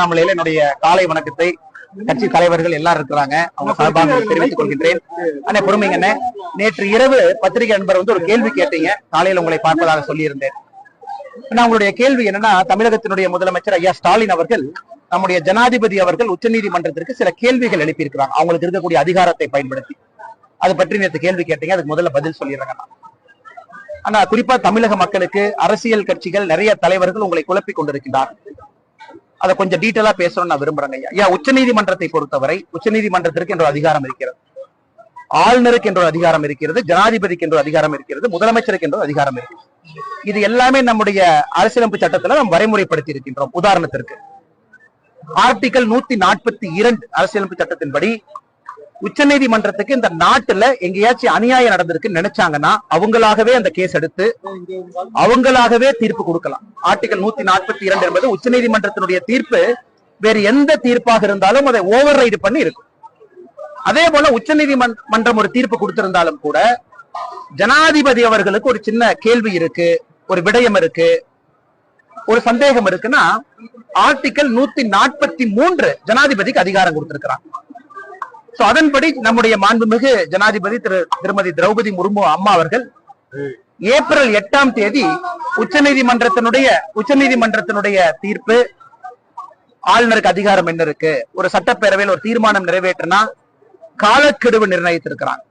அண்ணாமலையில என்னுடைய காலை வணக்கத்தை கட்சி தலைவர்கள் எல்லாரும் இருக்கிறாங்க. அவங்க சார்பாக தெரிவித்துக் கொள்கின்றேன். அண்ணே பொறுமைங்க நேற்று இரவு பத்திரிகை நண்பர் வந்து ஒரு கேள்வி கேட்டீங்க. காலையில உங்களை பார்ப்பதாக சொல்லியிருந்தேன். நான் உங்களுடைய கேள்வி என்னன்னா தமிழகத்தினுடைய முதலமைச்சர் ஐயா ஸ்டாலின் அவர்கள் நம்முடைய ஜனாதிபதி அவர்கள் உச்சநீதிமன்றத்திற்கு சில கேள்விகள் எழுப்பியிருக்கிறாங்க. அவங்களுக்கு இருக்கக்கூடிய அதிகாரத்தை பயன்படுத்தி. அது பற்றி நேற்று கேள்வி கேட்டீங்க. அதுக்கு முதல்ல பதில் சொல்லிடுறேங்க ஆனா குறிப்பா தமிழக மக்களுக்கு அரசியல் கட்சிகள் நிறைய தலைவர்கள் உங்களை குழப்பிக் கொண்டிருக்கிறார் அதை கொஞ்சம் டீட்டெயிலா பேசணும்னு நான் விரும்புறேங்க ஐயா. ஐயா உச்சநீதிமன்றத்தை பொறுத்தவரை உச்சநீதிமன்றத்திற்கு என்ற அதிகாரம் இருக்கிறது. ஆளுநருக்கு என்ற அதிகாரம் இருக்கிறது ஜனாதிபதிக்கு என்ற அதிகாரம் இருக்கிறது முதலமைச்சருக்கு என்ற அதிகாரம் இருக்கு இது எல்லாமே நம்முடைய அரசியலமைப்பு சட்டத்துல நாம் வரைமுறைப்படுத்தி இருக்கின்றோம் உதாரணத்திற்கு. ஆர்டிகல் நூத்தி நாற்பத்தி இரண்டு அரசியலமைப்பு சட்டத்தின்படி உச்சநீதிமன்றத்துக்கு இந்த நாட்டுல எங்கேயாச்சும் அநியாயம் நடந்திருக்கு நினைச்சாங்கன்னா அவங்களாகவே அந்த கேஸ் எடுத்து அவங்களாகவே தீர்ப்பு கொடுக்கலாம். ஆர்டிகல் நூத்தி நாற்பத்தி இரண்டு என்பது உச்சநீதிமன்றத்தினுடைய தீர்ப்பு. வேறு எந்த தீர்ப்பாக இருந்தாலும் அதை ஓவர் ரைடு பண்ணி இருக்கும். அதே போல உச்சநீதிமன்றம் ஒரு தீர்ப்பு கொடுத்திருந்தாலும் கூட ஜனாதிபதி அவர்களுக்கு ஒரு சின்ன கேள்வி இருக்கு ஒரு விடயம் இருக்கு ஒரு சந்தேகம் இருக்குன்னா ஆர்டிகல் நூத்தி நாற்பத்தி மூன்று ஜனாதிபதிக்கு அதிகாரம் கொடுத்திருக்கிறான் அதன்படி நம்முடைய மாண்புமிகு ஜனாதிபதி திரு திருமதி திரௌபதி முர்மு அம்மா அவர்கள் ஏப்ரல் எட்டாம் தேதி உச்சநீதிமன்றத்தினுடைய உச்சநீதிமன்றத்தினுடைய தீர்ப்பு ஆளுநருக்கு அதிகாரம் என்ன இருக்கு? ஒரு சட்டப்பேரவையில் ஒரு தீர்மானம் நிறைவேற்றினா காலக்கெடுவு நிர்ணயித்திருக்கிறான்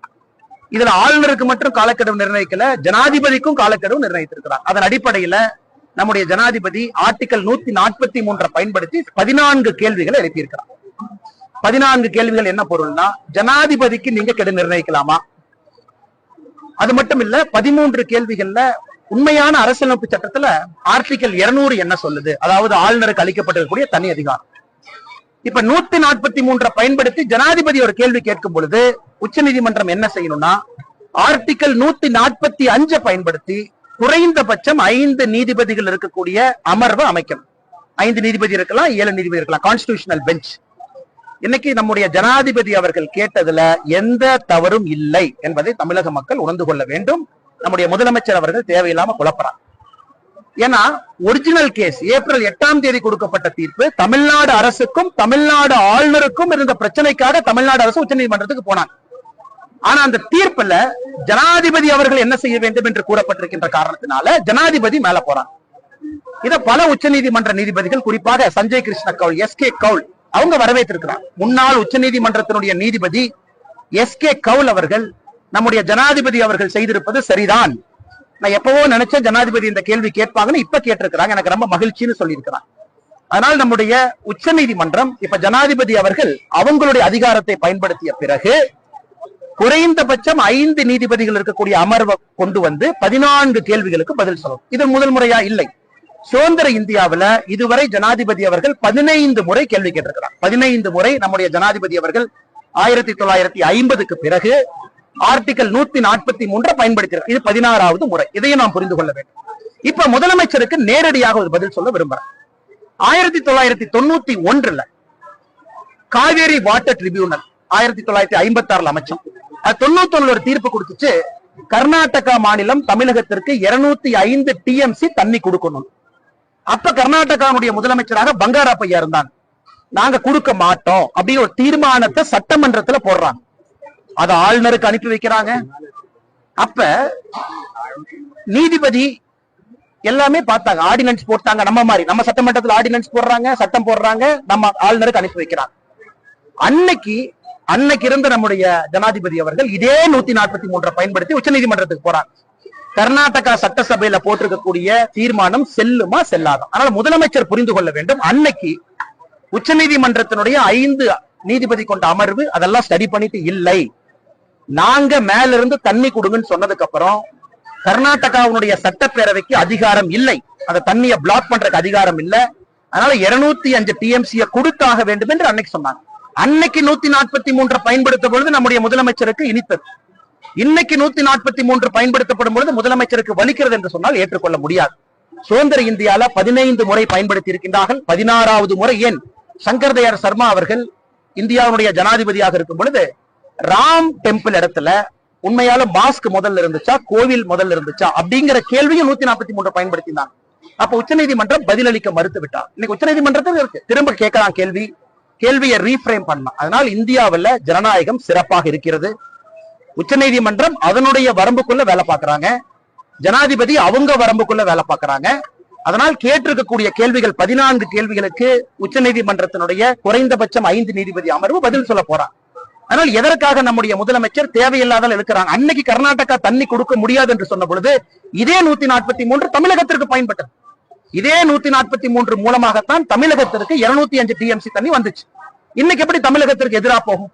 இதுல ஆளுநருக்கு மட்டும் காலக்கெடுவு நிர்ணயிக்கல ஜனாதிபதிக்கும் காலக்கெடுவு நிர்ணயித்திருக்கிறார். அதன் அடிப்படையில நம்முடைய ஜனாதிபதி ஆர்டிகல் நூத்தி நாற்பத்தி மூன்றை பயன்படுத்தி பதினான்கு கேள்விகளை எழுப்பியிருக்கிறார். பதினான்கு கேள்விகள் என்ன பொருள்னா ஜனாதிபதிக்கு நீங்க கெடு நிர்ணயிக்கலாமா? அது மட்டும் இல்ல பதிமூன்று கேள்விகள்ல உண்மையான அரசியலமைப்பு சட்டத்துல ஆர்டிகல் 200 என்ன சொல்லுது? அதாவது ஆளுநருக்கு அளிக்கப்பட்டிருக்கக்கூடிய தனி அதிகாரம். இப்ப நூத்தி நாற்பத்தி மூன்றை பயன்படுத்தி ஜனாதிபதி ஒரு கேள்வி கேட்கும் பொழுது உச்சநீதிமன்றம் என்ன செய்யணும்னா ஆர்டிகல் நூத்தி நாற்பத்தி அஞ்சை பயன்படுத்தி குறைந்தபட்சம் ஐந்து நீதிபதிகள் இருக்கக்கூடிய அமர்வு அமைக்கணும். ஐந்து நீதிபதி இருக்கலாம் ஏழு நீதிபதி இருக்கலாம் கான்ஸ்டியூஷனல் பெஞ்ச் இன்னைக்கு நம்முடைய ஜனாதிபதி அவர்கள் கேட்டதுல எந்த தவறும் இல்லை என்பதை தமிழக மக்கள் உணர்ந்து கொள்ள வேண்டும். நம்முடைய முதலமைச்சர் அவர்கள் தேவையில்லாம குழப்பறாங்க ஏன்னா ஒரிஜினல் கேஸ் ஏப்ரல் எட்டாம் தேதி கொடுக்கப்பட்ட தீர்ப்பு தமிழ்நாடு அரசுக்கும் தமிழ்நாடு ஆளுநருக்கும் இருந்த பிரச்சனைக்காக தமிழ்நாடு அரசு உச்சநீதிமன்றத்துக்கு போனாங்க. ஆனா அந்த தீர்ப்புல ஜனாதிபதி அவர்கள் என்ன செய்ய வேண்டும் என்று கூறப்பட்டிருக்கின்ற காரணத்தினால ஜனாதிபதி மேல போறாங்க. இதை பல உச்சநீதிமன்ற நீதிபதிகள் குறிப்பாக சஞ்சய் கிருஷ்ண கவுல் எஸ் கே கவுல் அவங்க வரவேற்றிருக்கிறார். முன்னாள் உச்ச நீதிமன்றத்தினுடைய நீதிபதி எஸ் கே கவுல் அவர்கள் நம்முடைய ஜனாதிபதி அவர்கள் செய்திருப்பது சரிதான். நான் எப்பவோ நினைச்சேன் ஜனாதிபதி இந்த கேள்வி கேட்பாங்கன்னு இப்ப கேட்டிருக்கிறாங்க. எனக்கு ரொம்ப மகிழ்ச்சின்னு சொல்லியிருக்கிறாங்க அதனால் நம்முடைய உச்சநீதிமன்றம் இப்ப ஜனாதிபதி அவர்கள் அவங்களுடைய அதிகாரத்தை பயன்படுத்திய பிறகு குறைந்தபட்சம் ஐந்து நீதிபதிகள் இருக்கக்கூடிய அமர்வை கொண்டு வந்து பதினான்கு கேள்விகளுக்கு பதில் சொல்லணும். இது முதல் முறையா? இல்லை. சுதந்திர இந்தியாவுல இதுவரை ஜனாதிபதி அவர்கள் பதினைந்து முறை கேள்வி கேட்டிருக்கிறார். பதினைந்து முறை நம்முடைய ஜனாதிபதி அவர்கள் ஆயிரத்தி தொள்ளாயிரத்தி ஐம்பதுக்கு பிறகு ஆர்டிகல் நூத்தி நாற்பத்தி மூன்றை பயன்படுத்தினார் இது பதினாறாவது முறை. இதையும் நாம் புரிந்து கொள்ள வேண்டும். இப்ப முதலமைச்சருக்கு நேரடியாக ஒரு பதில் சொல்ல விரும்புறேன் ஆயிரத்தி தொள்ளாயிரத்தி தொண்ணூத்தி ஒன்றுல காவேரி வாட்டர் ட்ரிபியூனல் ஆயிரத்தி தொள்ளாயிரத்தி ஐம்பத்தி ஆறுல அமைச்சோம். அது தொண்ணூத்தி ஒண்ணுல ஒரு தீர்ப்பு கொடுத்துச்சு. கர்நாடகா மாநிலம் தமிழகத்திற்கு இருநூத்தி ஐந்து டிஎம்சி தண்ணி கொடுக்கணும். அப்ப கர்நாடகாவுடைய முதலமைச்சராக பங்காராப்பையா இருந்தாங்க. நாங்க கொடுக்க மாட்டோம் அப்படின்னு ஒரு தீர்மானத்தை சட்டமன்றத்துல போடுறாங்க. அதை ஆளுநருக்கு அனுப்பி வைக்கிறாங்க. அப்ப நீதிபதி எல்லாமே பார்த்தாங்க. ஆர்டினன்ஸ் போட்டாங்க. நம்ம மாதிரி. நம்ம சட்டமன்றத்துல ஆர்டினன்ஸ் போடுறாங்க சட்டம் போடுறாங்க. நம்ம ஆளுநருக்கு அனுப்பி வைக்கிறாங்க. அன்னைக்கு அன்னைக்கு இருந்த நம்முடைய ஜனாதிபதி அவர்கள் இதே நூத்தி நாற்பத்தி மூன்றை பயன்படுத்தி உச்ச நீதிமன்றத்துக்கு போறாங்க. கர்நாடகா சட்டசபையில போட்டிருக்கக்கூடிய தீர்மானம் செல்லுமா செல்லாதா? அதனால முதலமைச்சர் புரிந்து கொள்ள வேண்டும். அன்னைக்கு உச்சநீதிமன்றத்தினுடைய ஐந்து நீதிபதி கொண்ட அமர்வு அதெல்லாம் ஸ்டடி பண்ணிட்டு இல்லை. நாங்க மேல இருந்து தண்ணி கொடுங்கன்னு சொன்னதுக்கு அப்புறம் கர்நாடகாவுடைய சட்டப்பேரவைக்கு அதிகாரம் இல்லை. அந்த தண்ணியை பிளாக் பண்றதுக்கு அதிகாரம் இல்லை. அதனால இருநூத்தி அஞ்சு டிஎம்சிய கொடுத்தாக வேண்டும் என்று அன்னைக்கு சொன்னாங்க. அன்னைக்கு நூத்தி நாற்பத்தி மூன்று பயன்படுத்த பொழுது நம்முடைய முதலமைச்சருக்கு இனித்தது. இன்னைக்கு நூத்தி நாற்பத்தி மூன்று பயன்படுத்தப்படும் பொழுது முதலமைச்சருக்கு வலிக்கிறது என்று சொன்னால் ஏற்றுக்கொள்ள முடியாது. சுதந்திர இந்தியால பதினைந்து முறை பயன்படுத்தி இருக்கின்றார்கள் பதினாறாவது முறை ஏன்? சங்கர் தயார் சர்மா அவர்கள் இந்தியாவுடைய ஜனாதிபதியாக இருக்கும் பொழுது ராம் டெம்பிள் இடத்துல உண்மையால மாஸ்க் முதல்ல இருந்துச்சா கோவில் முதல்ல இருந்துச்சா அப்படிங்கிற கேள்வியும் நூத்தி நாற்பத்தி மூன்று பயன்படுத்தினாங்க. அப்ப உச்சநீதிமன்றம் பதிலளிக்க மறுத்து விட்டார். இன்னைக்கு உச்சநீதிமன்றத்தில் இருக்கு. திரும்ப கேட்கலாம் கேள்வி. கேள்வியை ரீஃப்ரேம் பண்ணலாம். அதனால் இந்தியாவுல ஜனநாயகம் சிறப்பாக இருக்கிறது. உச்சநீதிமன்றம் அதனுடைய வரம்புக்குள்ள வேலை பார்க்கறாங்க. ஜனாதிபதி அவங்க வரம்புக்குள்ள வேலை பார்க்கறாங்க. அதனால் கேட்டிருக்கக்கூடிய கேள்விகள் பதினான்கு கேள்விகளுக்கு உச்ச நீதிமன்றத்தினுடைய குறைந்தபட்சம் ஐந்து நீதிபதி அமர்வு பதில் சொல்ல போறான் ஆனால் எதற்காக நம்முடைய முதலமைச்சர் தேவையில்லாத இருக்கிறாங்க அன்னைக்கு கர்நாடகா தண்ணி கொடுக்க முடியாது என்று சொன்ன பொழுது இதே நூத்தி நாற்பத்தி மூன்று தமிழகத்திற்கு பயன்பட்டது. இதே நூத்தி நாற்பத்தி மூன்று மூலமாகத்தான் தமிழகத்திற்கு இருநூத்தி அஞ்சு டிஎம்சி தண்ணி வந்துச்சு. இன்னைக்கு எப்படி தமிழகத்திற்கு எதிராக போகும்?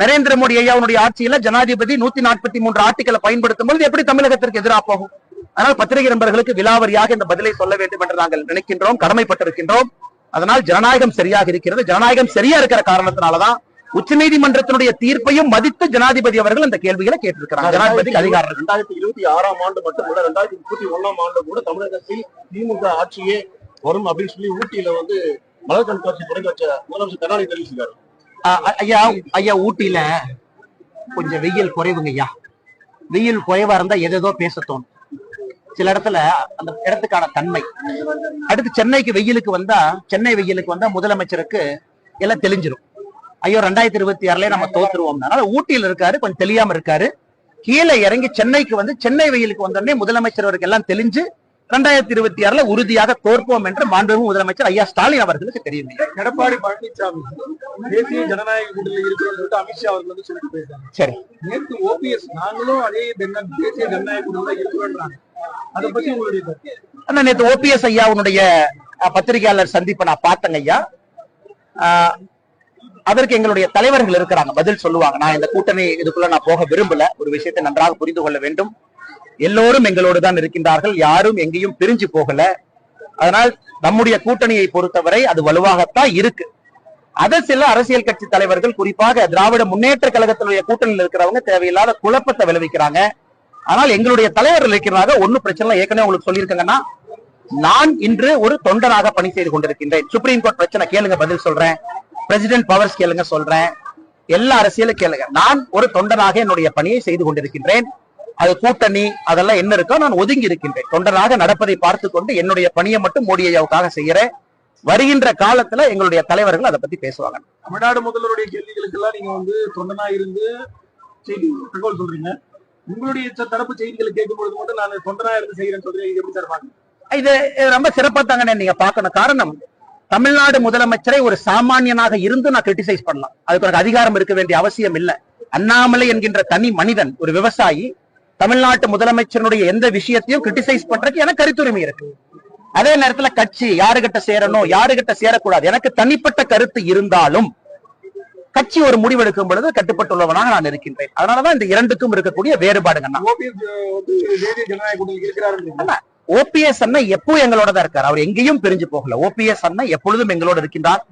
நரேந்திர மோடி ஐயாவுடைய ஆட்சியில ஜனாதிபதி நூத்தி நாற்பத்தி மூன்று ஆர்டிகளை பயன்படுத்தும் பொழுது எப்படி தமிழகத்திற்கு எதிராக போகும்? அதனால் பத்திரிகை நண்பர்களுக்கு விலாவரியாக இந்த பதிலை சொல்ல வேண்டும் என்று நாங்கள் நினைக்கின்றோம் கடமைப்பட்டிருக்கின்றோம். அதனால் ஜனநாயகம் சரியாக இருக்கிறது. ஜனநாயகம் சரியா இருக்கிற காரணத்தினாலதான் உச்சநீதிமன்றத்தினுடைய தீர்ப்பையும் மதித்து ஜனாதிபதி அவர்கள் இந்த கேள்விகளை கேட்டிருக்கிறாங்க. ஜனாதிபதிக்கு அதிகாரம். ரெண்டாயிரத்தி இருபத்தி ஆறாம் ஆண்டு மட்டும் இல்ல ரெண்டாயிரத்தி முப்பத்தி ஒண்ணாம் ஆண்டு கூட தமிழகத்தில் திமுக ஆட்சியே வரும் அப்படின்னு சொல்லி ஊட்டியில வந்து மலர் கண்காட்சி தொடங்கி வச்ச முதலமைச்சர் கருணாநிதி தெரிவிச்சிருக்காரு. ஐயா ஐயா ஊட்டியில கொஞ்சம் வெயில் குறைவுங்க ஐயா வெயில் குறைவா இருந்தா எதேதோ பேச தோணும். சில இடத்துல அந்த இடத்துக்கான தன்மை. அடுத்து சென்னைக்கு வெயிலுக்கு வந்தா சென்னை வெயிலுக்கு வந்தா முதலமைச்சருக்கு எல்லாம் தெளிஞ்சிரும். ஐயோ ரெண்டாயிரத்தி இருபத்தி ஆறுல நம்ம தோத்துருவோம். அதனால ஊட்டியில இருக்காரு கொஞ்சம் தெரியாம இருக்காரு. கீழே இறங்கி சென்னைக்கு வந்து சென்னை வெயிலுக்கு வந்தோடனே முதலமைச்சர் அவருக்கு எல்லாம் தெளிஞ்சு ரெண்டாயிரத்தி இருபத்தி ஆறுல உறுதியாக தோற்போம் என்று மாண்புமிகு முதலமைச்சர் ஐயா ஸ்டாலின் அவர்களுக்கு தெரியும். எடப்பாடி பழனிசாமி தேசிய ஜனநாயக கூட்டணியில் இருக்கிறோம்னு சொல்லிட்டு அமித்ஷா அவர்கள் வந்து சொல்லிட்டு போயிருக்காங்க. சரி. நேற்று ஓபிஎஸ் நாங்களும் அதே தேசிய ஜனநாயக கூட்டணியில் இருக்கிறோம்ன்றாங்க அதை பத்தி உங்களுடைய? ஆனா நேத்து ஓபிஎஸ் ஐயாவுடைய அஹ், பத்திரிகையாளர் சந்திப்பை நான் பார்த்தேங்க ஐயா. அதற்கு எங்களுடைய தலைவர்கள் இருக்கிறாங்க பதில் சொல்லுவாங்க. நான் இந்த கூட்டணி இதுக்குள்ள நான் போக விரும்பல. ஒரு விஷயத்தை நன்றாக புரிந்து கொள்ள வேண்டும். எல்லோரும் எங்களோடு தான் இருக்கின்றார்கள். யாரும் எங்கேயும் பிரிஞ்சு போகல. அதனால் நம்முடைய கூட்டணியை பொறுத்தவரை அது வலுவாகத்தான் இருக்கு. அதை சில அரசியல் கட்சி தலைவர்கள் குறிப்பாக திராவிட முன்னேற்ற கழகத்தினுடைய கூட்டணியில் இருக்கிறவங்க தேவையில்லாத குழப்பத்தை விளைவிக்கிறாங்க. ஆனால் எங்களுடைய தலைவர் இருக்கிறாங்க. ஒன்னும் பிரச்சனை இல்லை. ஏற்கனவே உங்களுக்கு சொல்லியிருக்கேங்கன்னா நான் இன்று ஒரு தொண்டனாக பணி செய்து கொண்டிருக்கின்றேன். சுப்ரீம் கோர்ட் பிரச்சனை கேளுங்க பதில் சொல்றேன். பிரசிடென்ட் பவர்ஸ் கேளுங்க சொல்றேன். எல்லா அரசியலும் கேளுங்க. நான் ஒரு தொண்டனாக என்னுடைய பணியை செய்து கொண்டிருக்கின்றேன். அது கூட்டணி அதெல்லாம் என்ன இருக்கோ நான் ஒதுங்கி இருக்கின்றேன். தொண்டனாக நடப்பதை பார்த்து கொண்டு என்னுடைய பணியை மட்டும் மோடி ஐயாவுக்காக செய்யறேன் வருகின்ற காலத்துல எங்களுடைய தலைவர்கள் அதை பத்தி பேசுவாங்க. தமிழ்நாடு முதல்வருடைய கேள்விகளுக்கு எல்லாம் நீங்க வந்து தொண்டனா இருந்து செய்தி தகவல் சொல்றீங்க. உங்களுடைய தரப்பு செய்திகளை கேட்கும் பொழுது மட்டும் நான் தொண்டனா இருந்து செய்யறேன்னு சொல்றீங்க. இது எப்படி சார் பாருங்க இது ரொம்ப சிறப்பா தாங்கண்ணே நீங்க பார்க்கணும். காரணம் தமிழ்நாடு முதலமைச்சரை ஒரு சாமானியனாக இருந்து நான் கிரிட்டிசைஸ் பண்ணலாம். அதுக்கு எனக்கு அதிகாரம் இருக்க வேண்டிய அவசியம் இல்ல. அண்ணாமலை என்கின்ற தனி மனிதன் ஒரு விவசாயி தமிழ்நாட்டு முதலமைச்சருடைய எந்த விஷயத்தையும் கிரிட்டிசைஸ் பண்றதுக்கு எனக்கு கருத்துரிமை இருக்கு. அதே நேரத்துல கட்சி யாருகிட்ட சேரணும் யாருகிட்ட சேரக்கூடாது. எனக்கு தனிப்பட்ட கருத்து இருந்தாலும் கட்சி ஒரு முடிவெடுக்கும் பொழுது கட்டுப்பட்டுள்ளவனாக நான் இருக்கின்றேன். அதனாலதான் இந்த இரண்டுக்கும் இருக்கக்கூடிய வேறுபாடுங்க ஓபிஎஸ் அண்ணன் எப்போ எங்களோட தான் இருக்காரு. அவர் எங்கேயும் பிரிஞ்சு போகல. ஓபிஎஸ் அண்ணன் எப்பொழுதும் எங்களோட இருக்கின்றார்.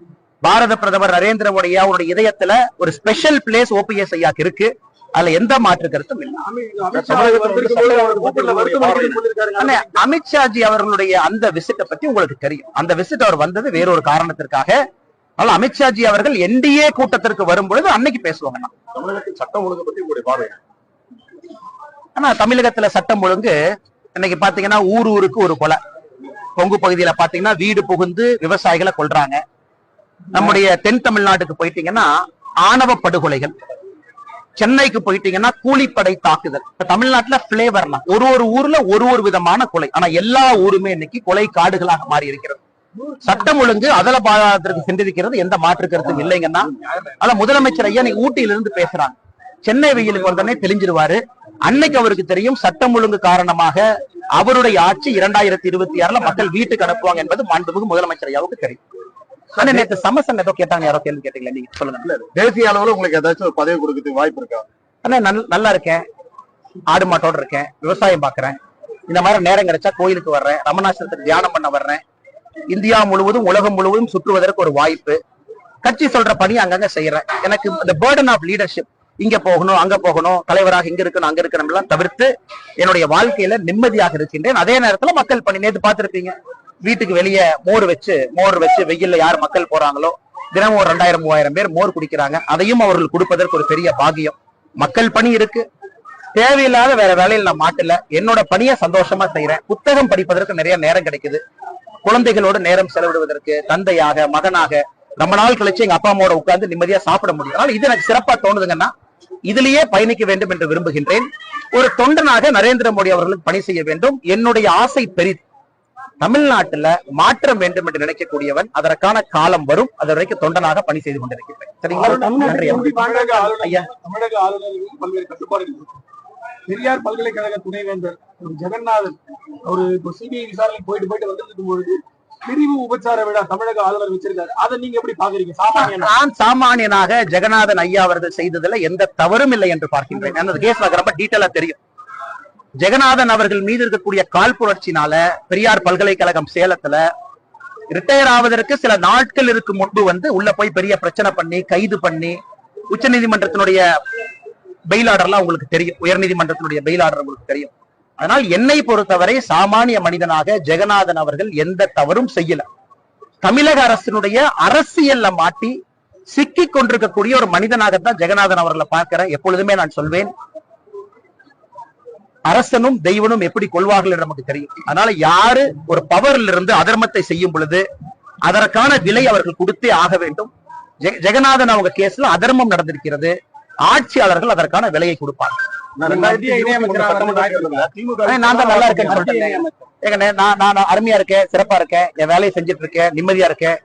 பாரத பிரதமர் நரேந்திர மோடி அவருடைய இதயத்துல ஒரு ஸ்பெஷல் பிளேஸ் ஓபிஎஸ் ஐயாக்கு இருக்கு. அதுல எந்த மாற்று கருத்தும் இல்லை. அமித்ஷாஜி அவர்களுடைய அந்த விசிட்டை பத்தி உங்களுக்கு தெரியும். அந்த விசிட் அவர் வந்தது வேறொரு காரணத்திற்காக. அதனால அமித்ஷாஜி அவர்கள் என்டிஏ கூட்டத்திற்கு வரும் பொழுது அன்னைக்கு பேசுவாங்க. சட்டம் ஒழுங்கு பத்தி உங்களுடைய பார்வை ஆனா தமிழகத்துல சட்டம் ஒழுங்கு இன்னைக்கு பாத்தீங்கன்னா ஊர் ஊருக்கு ஒரு கொலை. கொங்கு பகுதியில பாத்தீங்கன்னா வீடு புகுந்து விவசாயிகளை கொல்றாங்க. நம்முடைய தென் தமிழ்நாட்டுக்கு போயிட்டீங்கன்னா ஆணவ படுகொலைகள். சென்னைக்கு போயிட்டீங்கன்னா கூலிப்படை தாக்குதல். தமிழ்நாட்டுல பிளேவர்லாம் ஒரு ஒரு ஊர்ல ஒரு ஒரு விதமான கொலை. ஆனா எல்லா ஊருமே இன்னைக்கு கொலை காடுகளாக மாறி இருக்கிறது. சட்டம் ஒழுங்கு அதல பாதத்திற்கு சென்றிருக்கிறது எந்த மாற்று கருத்தும் இல்லைங்கன்னா. அத முதலமைச்சர் ஐயா நீ ஊட்டியில இருந்து பேசுறாங்க. சென்னை வெயிலுக்கு வந்தோடனே தெளிஞ்சிருவாரு. அன்னைக்கு அவருக்கு தெரியும் சட்டம் ஒழுங்கு காரணமாக அவருடைய ஆட்சி இரண்டாயிரத்தி இருபத்தி ஆறுல மக்கள் வீட்டுக்கு அனுப்புவாங்க என்பது மாண்புமிகு முதலமைச்சர் ஐயாவுக்கு தெரியும். ஆனா நேற்று சமசன் ஏதோ கேட்டாங்க யாரோ கேள்வி கேட்டீங்களா? நீங்க சொல்லுங்க. தேசிய அளவுல உங்களுக்கு ஏதாச்சும் ஒரு பதவி கொடுக்கறதுக்கு வாய்ப்பு இருக்கா? நல்- நல்லா இருக்கேன். ஆடு மாட்டோட இருக்கேன். விவசாயம் பாக்குறேன். இந்த மாதிரி நேரம் கிடைச்சா கோயிலுக்கு வர்றேன். ரமணாசிரத்துக்கு தியானம் பண்ண வர்றேன். இந்தியா முழுவதும் உலகம் முழுவதும் சுற்றுவதற்கு ஒரு வாய்ப்பு. கட்சி சொல்ற பணி அங்கங்க செய்யறேன் எனக்கு இந்த பேர்டன் ஆஃப் லீடர்ஷிப் இங்க போகணும் அங்க போகணும் தலைவராக இங்க இருக்கணும் அங்க இருக்கணும் எல்லாம் தவிர்த்து என்னுடைய வாழ்க்கையில நிம்மதியாக இருக்கின்றேன். அதே நேரத்துல மக்கள் பணி நேத்து பார்த்திருப்பீங்க. வீட்டுக்கு வெளியே மோர் வச்சு மோர் வச்சு வெயில்ல யார் மக்கள் போறாங்களோ தினமும் ஒரு ரெண்டாயிரம் மூவாயிரம் பேர் மோர் குடிக்கிறாங்க. அதையும் அவர்கள் கொடுப்பதற்கு ஒரு பெரிய பாகியம் மக்கள் பணி இருக்கு. தேவையில்லாத வேற வேலையில் நான் மாட்டல. என்னோட பணியை சந்தோஷமா செய்யறேன் புத்தகம் படிப்பதற்கு நிறைய நேரம் கிடைக்குது. குழந்தைகளோட நேரம் செலவிடுவதற்கு தந்தையாக மகனாக ரொம்ப நாள் கழிச்சு எங்க அப்பா அம்மாவோட உட்கார்ந்து நிம்மதியா சாப்பிட முடியும். அதனால இது எனக்கு சிறப்பா தோணுதுங்கன்னா இதுலயே பயணிக்க வேண்டும் என்று விரும்புகின்றேன். ஒரு தொண்டனாக நரேந்திர மோடி அவர்களுக்கு பணி செய்ய வேண்டும். என்னுடைய ஆசை பெரிது தமிழ்நாட்டுல மாற்றம் வேண்டும் என்று நினைக்கக்கூடியவன் அதற்கான காலம் வரும். அது வரைக்கும் தொண்டனாக பணி செய்து கொண்டிருக்கிறேன். சரிங்களா? பெரியார் பல்கலைக்கழக துணைவேந்தர் திரு. ஜெகநாதன் அவரு இப்போ சிபிஐ விசாரணைக்கு போயிட்டு போயிட்டு வந்துட்டு இருக்கும்பொழுது பிரிவு உபச்சார விழா தமிழக ஆளுநர் வச்சிருக்காரு. அதை நீங்க எப்படி பாக்குறீங்க? நான் சாமானியனாக ஜெகநாதன் ஐயா அவர்கள் செய்ததுல எந்த தவறும் இல்லை என்று பார்க்கின்றேன். அந்த கேஸ் எனக்கு ரொம்ப டீட்டெயிலா தெரியும். ஜெகநாதன் அவர்கள் மீது இருக்கக்கூடிய காழ்ப்புணர்ச்சினால பெரியார் பல்கலைக்கழகம் சேலத்துல ரிட்டையர் ஆவதற்கு சில நாட்கள் இருக்கு முன்பு வந்து உள்ள போய் பெரிய பிரச்சனை பண்ணி கைது பண்ணி உச்சநீதிமன்றத்தினுடைய பெயில் ஆர்டர்லாம் உங்களுக்கு தெரியும். உயர்நீதிமன்றத்தினுடைய பெயில் ஆர்டர் உங்களுக்கு தெரியும். அதனால் என்னை பொறுத்தவரை சாமானிய மனிதனாக ஜெகநாதன் அவர்கள் எந்த தவறும் செய்யல. தமிழக அரசினுடைய அரசியல்ல மாட்டி சிக்கி கொண்டிருக்கக்கூடிய ஒரு மனிதனாகத்தான் ஜெகநாதன் அவர்களை பார்க்கிறேன். எப்பொழுதுமே நான் சொல்வேன் அரசனும் தெய்வனும் எப்படி கொள்வார்கள் என்று நமக்கு தெரியும். அதனால யாரு ஒரு பவர்ல இருந்து அதர்மத்தை செய்யும் பொழுது அதற்கான விலை அவர்கள் கொடுத்தே ஆக வேண்டும். ஜெகநாதன் அவங்க கேஸ்ல அதர்மம் நடந்திருக்கிறது. ஆட்சியாளர்கள் அதற்கான விலையை கொடுப்பாங்க நான் தான் நல்லா இருக்கேன்னு சொல்லிட்டேன் நான் நான் அருமையா இருக்கேன் சிறப்பா இருக்கேன் என் வேலையை செஞ்சுட்டு இருக்கேன் நிம்மதியா இருக்கேன்.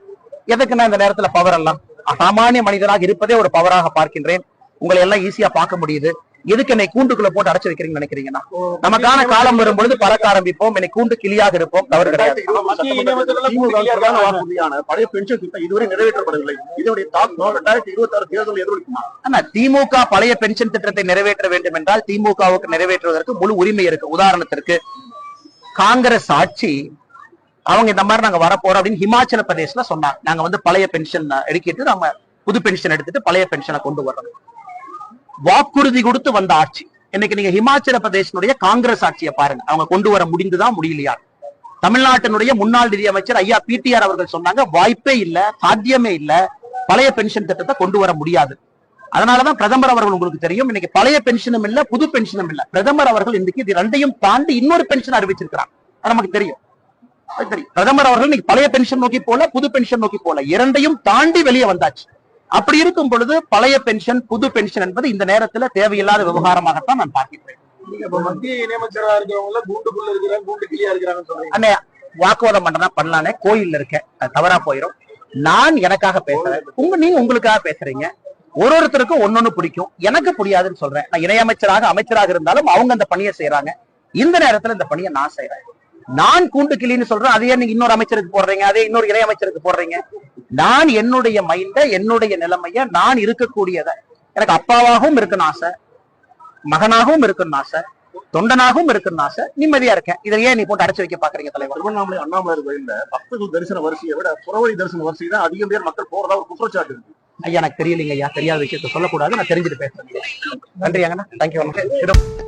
எதுக்கு நான் இந்த நேரத்துல பவர் எல்லாம்? சாமானிய மனிதனாக இருப்பதே ஒரு பவராக பார்க்கின்றேன். உங்களை எல்லாம் ஈஸியா பார்க்க முடியுது. எதுக்கு என்னை கூண்டுக்குள்ள போட்டு அடைச்சு வைக்கிறீங்கன்னு நினைக்கிறீங்கன்னா? நமக்கான காலம் வரும்பொழுது பறக்க ஆரம்பிப்போம். என்னை கூண்டு கிளியாக இருப்போம். தவறு கிடையாது. பழைய பென்ஷன் திட்டம் இதுவரை நிறைவேற்றப்படவில்லை. இதனுடைய தாக்கம் ரெண்டாயிரத்தி இருபத்தி ஆறு தேர்தல் எதிரொலிக்குமா ஆனா திமுக பழைய பென்ஷன் திட்டத்தை நிறைவேற்ற வேண்டும் என்றால் திமுகவுக்கு நிறைவேற்றுவதற்கு முழு உரிமை இருக்கு. உதாரணத்திற்கு காங்கிரஸ் ஆட்சி அவங்க இந்த மாதிரி நாங்க வரப்போறோம் அப்படின்னு ஹிமாச்சல பிரதேஷ்ல சொன்னாங்க. நாங்க வந்து பழைய பென்ஷன் எடுக்கிட்டு நம்ம புது பென்ஷன் எடுத்துட்டு பழைய பென்ஷனை கொண்டு வர்றோம். வாக்குறுதி கொடுத்து வந்த ஆட்சி. இன்னைக்கு நீங்க ஹிமாச்சல பிரதேசனுடைய காங்கிரஸ் ஆட்சியை பாருங்க. அவங்க கொண்டு வர முடிந்துதான் முடியலையா? தமிழ்நாட்டினுடைய முன்னாள் நிதியமைச்சர் ஐயா பிடிஆர் அவர்கள் சொன்னாங்க வாய்ப்பே இல்ல சாத்தியமே இல்ல. பழைய பென்ஷன் திட்டத்தை கொண்டு வர முடியாது. அதனாலதான் பிரதமர் அவர்கள் உங்களுக்கு தெரியும் இன்னைக்கு பழைய பென்ஷனும் இல்ல புது பென்ஷனும் இல்ல. பிரதமர் அவர்கள் இன்னைக்கு இது ரெண்டையும் தாண்டி இன்னொரு பென்ஷன் அறிவிச்சிருக்கிறார். நமக்கு தெரியும். தெரியும். பிரதமர் அவர்கள் இன்னைக்கு பழைய பென்ஷன் நோக்கி போல புது பென்ஷன் நோக்கி போல இரண்டையும் தாண்டி வெளியே வந்தாச்சு. அப்படி இருக்கும் பொழுது பழைய பென்ஷன் புது பென்ஷன் என்பது இந்த நேரத்துல தேவையில்லாத விவகாரமாகத்தான் நான் பார்க்கிறேன். வாக்குவாதம் பண்றதா பண்ணலானே கோயில்ல இருக்கேன். அது தவறா போயிடும் நான் எனக்காக பேசுறேன். உங்க நீங்க உங்களுக்காக பேசுறீங்க. ஒரு ஒருத்தருக்கும் ஒன்னொன்னு பிடிக்கும். எனக்கு புரியாதுன்னு சொல்றேன். நான் இணையமைச்சராக அமைச்சராக இருந்தாலும் அவங்க அந்த பணியை செய்யறாங்க இந்த நேரத்துல இந்த பணியை நான் செய்யறேன் நான் கூண்டு கிளின்னு சொல்றேன் அதையே நீங்க இன்னொரு அமைச்சருக்கு போடுறீங்க அதே இன்னொரு இணையமைச்சருக்கு போடுறீங்க. நான் என்னுடைய மைண்ட என்னுடைய நிலைமைய நான் இருக்கக்கூடியத. எனக்கு அப்பாவாகவும் இருக்குன்னு ஆசை மகனாகவும் இருக்குன்னு ஆசை தொண்டனாகவும் இருக்குன்னு ஆசை நிம்மதியா இருக்கேன். இதை ஏன் நீ போட்டு அடைச்சு வைக்க பாக்குறீங்க தலைவர்? திருவண்ணாமலை அண்ணாமலை கோயில்ல பக்தர்கள் தரிசன வரிசையை விட புறவழி தரிசன வரிசை தான் அதிகம் பேர் மக்கள் போறதா ஒரு குற்றச்சாட்டு இருக்கு. ஐயா எனக்கு தெரியலைங்க ஐயா தெரியாத விஷயத்த சொல்லக்கூடாது நான் தெரிஞ்சுட்டு பேசுறேன். நன்றி அங்கண்ணா தேங்க்யூ